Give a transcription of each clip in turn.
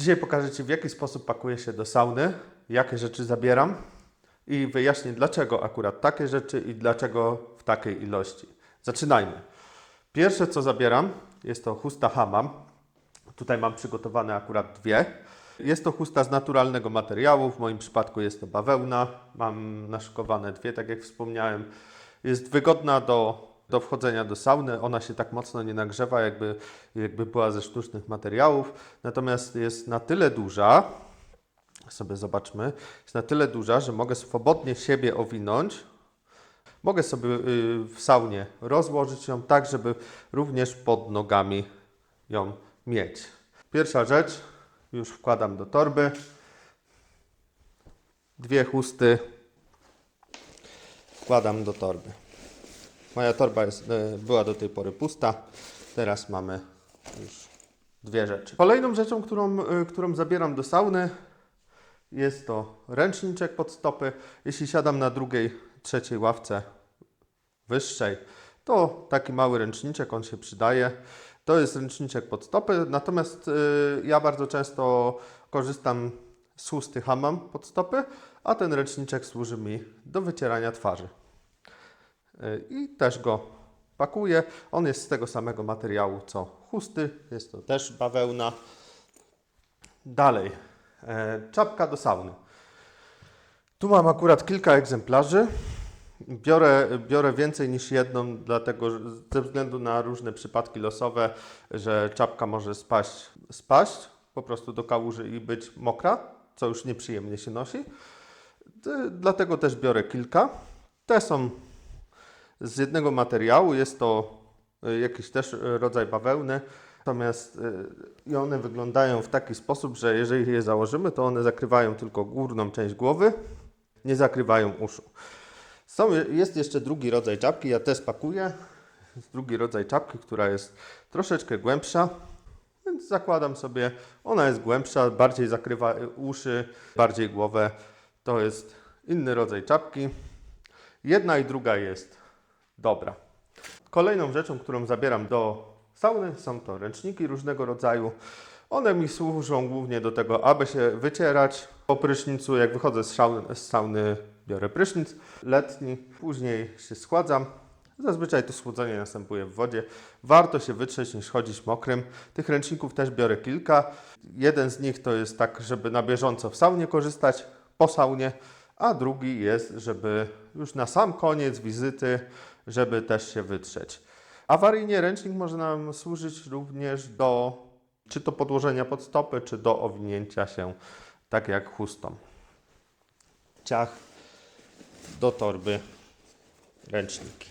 Dzisiaj pokażę Ci, w jaki sposób pakuję się do sauny, jakie rzeczy zabieram i wyjaśnię, dlaczego akurat takie rzeczy i dlaczego w takiej ilości. Zaczynajmy. Pierwsze, co zabieram, jest to chusta hammam. Tutaj mam przygotowane akurat dwie. Jest to chusta z naturalnego materiału, w moim przypadku jest to bawełna. Mam naszykowane dwie, tak jak wspomniałem. Jest wygodna do, do wchodzenia do sauny. Ona się tak mocno nie nagrzewa, jakby, jakby była ze sztucznych materiałów. Natomiast jest na tyle duża, sobie zobaczmy, jest na tyle duża, że mogę swobodnie siebie owinąć. Mogę sobie y, w saunie rozłożyć ją tak, żeby również pod nogami ją mieć. Pierwsza rzecz, już wkładam do torby. Dwie chusty wkładam do torby. Moja torba jest, e, była do tej pory pusta. Teraz mamy już dwie rzeczy. Kolejną rzeczą, którą, e, którą zabieram do sauny, jest to ręczniczek pod stopy. Jeśli siadam na drugiej, trzeciej ławce wyższej, to taki mały ręczniczek, on się przydaje. To jest ręczniczek pod stopy, natomiast y, ja bardzo często korzystam z chusty hammam pod stopy, a ten ręczniczek służy mi do wycierania twarzy. Y, I też go pakuję. On jest z tego samego materiału co chusty, jest to też bawełna. Dalej, e, czapka do sauny. Tu mam akurat kilka egzemplarzy. Biorę, biorę więcej niż jedną, dlatego ze względu na różne przypadki losowe, że czapka może spaść, spaść po prostu do kałuży i być mokra, co już nieprzyjemnie się nosi. Dlatego też biorę kilka. Te są z jednego materiału, jest to y, jakiś też y, rodzaj bawełny. Natomiast y, i one wyglądają w taki sposób, że jeżeli je założymy, to one zakrywają tylko górną część głowy, nie zakrywają uszu. Są, jest jeszcze drugi rodzaj czapki, ja też pakuję. Jest drugi rodzaj czapki, która jest troszeczkę głębsza, więc zakładam sobie, ona jest głębsza, bardziej zakrywa uszy, bardziej głowę. To jest inny rodzaj czapki. Jedna i druga jest dobra. Kolejną rzeczą, którą zabieram do sauny są to ręczniki różnego rodzaju. One mi służą głównie do tego, aby się wycierać po prysznicu. Jak wychodzę z sauny, z sauny biorę prysznic letni, później się schładzam. Zazwyczaj to schłodzenie następuje w wodzie. Warto się wytrzeć niż chodzić mokrym. Tych ręczników też biorę kilka. Jeden z nich to jest tak, żeby na bieżąco w saunie korzystać, po saunie, a drugi jest, żeby już na sam koniec wizyty, żeby też się wytrzeć. Awaryjnie ręcznik może nam służyć również do czy to podłożenia pod stopy, czy do owinięcia się tak jak chustą. Ciach do torby ręczniki.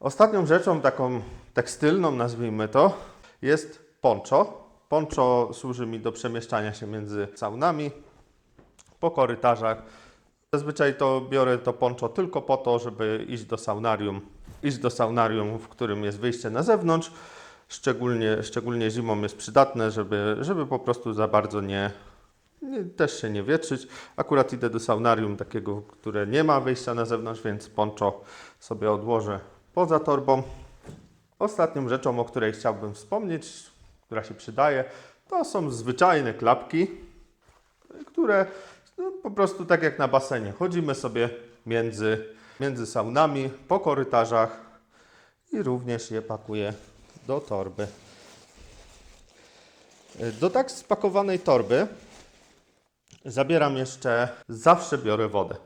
Ostatnią rzeczą, taką tekstylną, nazwijmy to, jest poncho. Poncho służy mi do przemieszczania się między saunami, po korytarzach. Zazwyczaj to biorę to poncho tylko po to, żeby iść do saunarium, iść do saunarium, w którym jest wyjście na zewnątrz. Szczególnie, szczególnie zimą jest przydatne, żeby, żeby po prostu za bardzo nie, nie, też się nie wietrzyć. Akurat idę do saunarium takiego, które nie ma wyjścia na zewnątrz, więc poncho sobie odłożę poza torbą. Ostatnią rzeczą, o której chciałbym wspomnieć, która się przydaje, to są zwyczajne klapki, które no, po prostu tak jak na basenie. Chodzimy sobie między, między saunami, po korytarzach i również je pakuję do torby. Do tak spakowanej torby zabieram jeszcze, zawsze biorę wodę.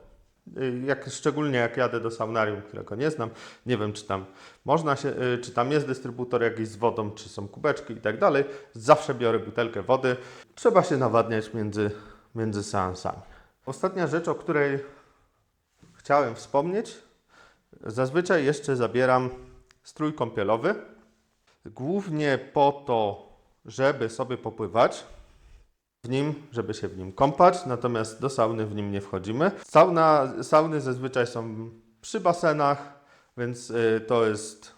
Jak, szczególnie jak jadę do saunarium, którego nie znam, nie wiem czy tam można się, y, czy tam jest dystrybutor jakiś z wodą, czy są kubeczki i tak dalej, zawsze biorę butelkę wody. Trzeba się nawadniać między, między seansami. Ostatnia rzecz, o której chciałem wspomnieć, zazwyczaj jeszcze zabieram strój kąpielowy, głównie po to, żeby sobie popływać w nim, żeby się w nim kąpać, natomiast do sauny w nim nie wchodzimy. Sauna, sauny zazwyczaj są przy basenach, więc y, to jest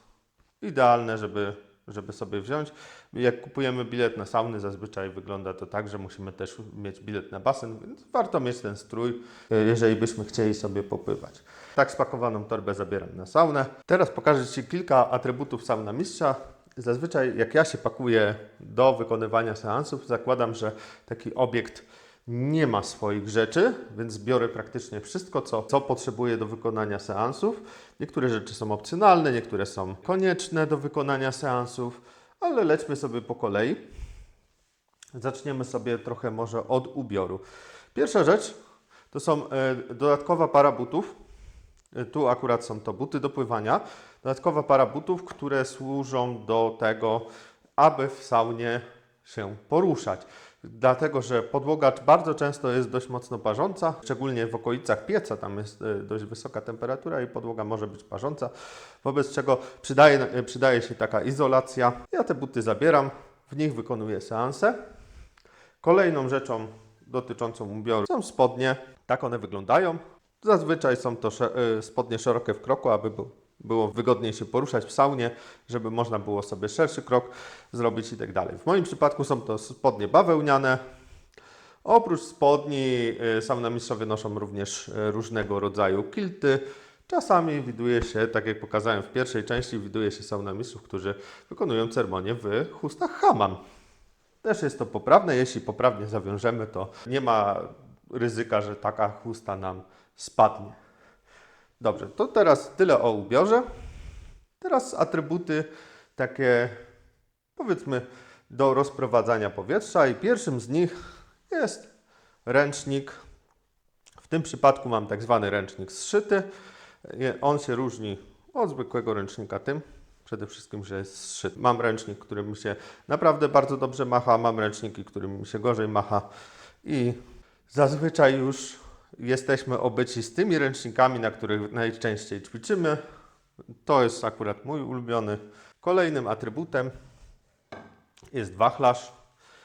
idealne, żeby, żeby sobie wziąć. Jak kupujemy bilet na sauny, zazwyczaj wygląda to tak, że musimy też mieć bilet na basen, więc warto mieć ten strój, y, jeżeli byśmy chcieli sobie popływać. Tak spakowaną torbę zabieram na saunę. Teraz pokażę Ci kilka atrybutów sauna mistrza. Zazwyczaj jak ja się pakuję do wykonywania seansów, zakładam, że taki obiekt nie ma swoich rzeczy, więc biorę praktycznie wszystko, co, co potrzebuję do wykonania seansów. Niektóre rzeczy są opcjonalne, niektóre są konieczne do wykonania seansów, ale lećmy sobie po kolei. Zaczniemy sobie trochę może od ubioru. Pierwsza rzecz to są e, dodatkowa para butów. E, Tu akurat są to buty do pływania. Dodatkowa para butów, które służą do tego, aby w saunie się poruszać. Dlatego, że podłoga bardzo często jest dość mocno parząca, szczególnie w okolicach pieca, tam jest e, dość wysoka temperatura i podłoga może być parząca, wobec czego przydaje, e, przydaje się taka izolacja. Ja te buty zabieram, w nich wykonuję seanse. Kolejną rzeczą dotyczącą ubioru są spodnie. Tak one wyglądają. Zazwyczaj są to y, spodnie szerokie w kroku, aby bu- było wygodniej się poruszać w saunie, żeby można było sobie szerszy krok zrobić i tak dalej. W moim przypadku są to spodnie bawełniane. Oprócz spodni y, saunamistrzowie noszą również y, różnego rodzaju kilty. Czasami widuje się, tak jak pokazałem w pierwszej części, widuje się saunamistrzów, którzy wykonują ceremonię w chustach haman. Też jest to poprawne. Jeśli poprawnie zawiążemy, to nie ma ryzyka, że taka chusta nam spadnie. Dobrze, to teraz tyle o ubiorze. Teraz atrybuty takie, powiedzmy, do rozprowadzania powietrza. I pierwszym z nich jest ręcznik. W tym przypadku mam tak zwany ręcznik zszyty. On się różni od zwykłego ręcznika tym, przede wszystkim, że jest zszyty. Mam ręcznik, którym się naprawdę bardzo dobrze macha, mam ręczniki, którym się gorzej macha i zazwyczaj już jesteśmy obyci z tymi ręcznikami, na których najczęściej ćwiczymy. To jest akurat mój ulubiony. Kolejnym atrybutem jest wachlarz.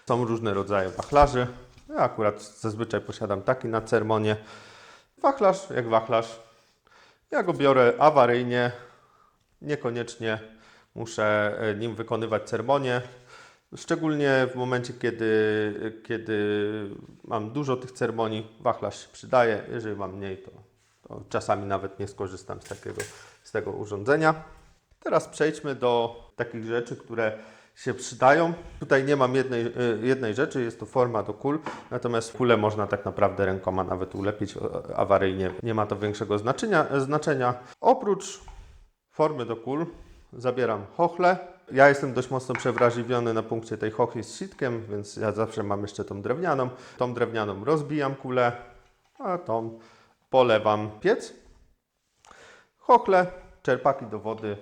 Są różne rodzaje wachlarzy. Ja akurat zazwyczaj posiadam taki na ceremonię. Wachlarz jak wachlarz. Ja go biorę awaryjnie. Niekoniecznie muszę e, nim wykonywać ceremonię. Szczególnie w momencie, kiedy, kiedy mam dużo tych ceremonii, wachlarz się przydaje. Jeżeli mam mniej, to, to czasami nawet nie skorzystam z, takiego, z tego urządzenia. Teraz przejdźmy do takich rzeczy, które się przydają. Tutaj nie mam jednej, y, jednej rzeczy, jest to forma do kul, natomiast kulę można tak naprawdę rękoma nawet ulepić awaryjnie. Nie ma to większego znaczenia. znaczenia. Oprócz formy do kul zabieram chochlę. Ja jestem dość mocno przewrażliwiony na punkcie tej chochli z sitkiem, więc ja zawsze mam jeszcze tą drewnianą. Tą drewnianą rozbijam kulę, a tą polewam piec. Chochle, czerpaki do wody,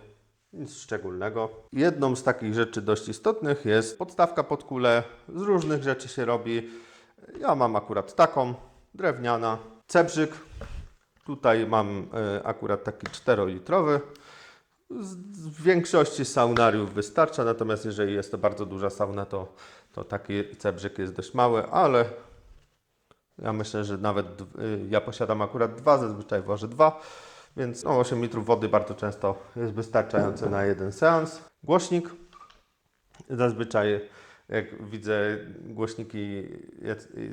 nic szczególnego. Jedną z takich rzeczy dość istotnych jest podstawka pod kulę. Z różnych rzeczy się robi. Ja mam akurat taką, drewniana. Cebrzyk. Tutaj mam e, akurat taki 4-litrowy. W większości saunariów wystarcza, natomiast jeżeli jest to bardzo duża sauna, to, to taki cebrzyk jest dość mały, ale ja myślę, że nawet y, ja posiadam akurat dwa, zazwyczaj wożę dwa, więc no, 8 litrów wody bardzo często jest wystarczające na jeden seans. Głośnik. Zazwyczaj jak widzę głośniki,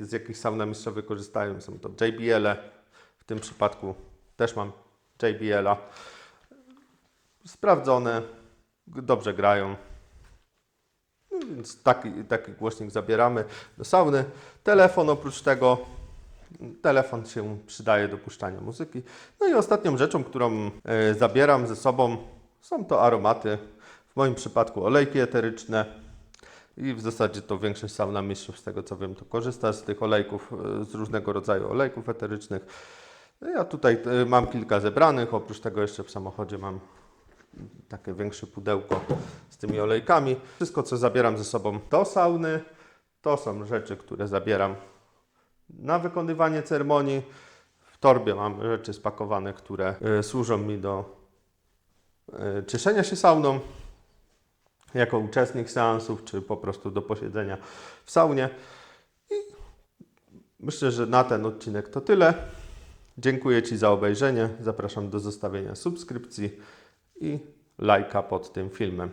z jakich saunamistrzowie korzystają, są to JBL. -e. W tym przypadku też mam JBL-a. Sprawdzone, dobrze grają. No Więc taki, taki głośnik zabieramy do sauny. Telefon oprócz tego, telefon się przydaje do puszczania muzyki. No i ostatnią rzeczą, którą e, zabieram ze sobą są to aromaty. W moim przypadku olejki eteryczne. I w zasadzie to większość sauna mistrzów, z tego co wiem, to korzysta z tych olejków, e, z różnego rodzaju olejków eterycznych. Ja tutaj e, mam kilka zebranych, oprócz tego jeszcze w samochodzie mam takie większe pudełko z tymi olejkami. Wszystko, co zabieram ze sobą do sauny, to są rzeczy, które zabieram na wykonywanie ceremonii. W torbie mam rzeczy spakowane, które e, służą mi do e, cieszenia się sauną jako uczestnik seansów, czy po prostu do posiedzenia w saunie. I myślę, że na ten odcinek to tyle. Dziękuję Ci za obejrzenie. Zapraszam do zostawienia subskrypcji i lajka pod tym filmem.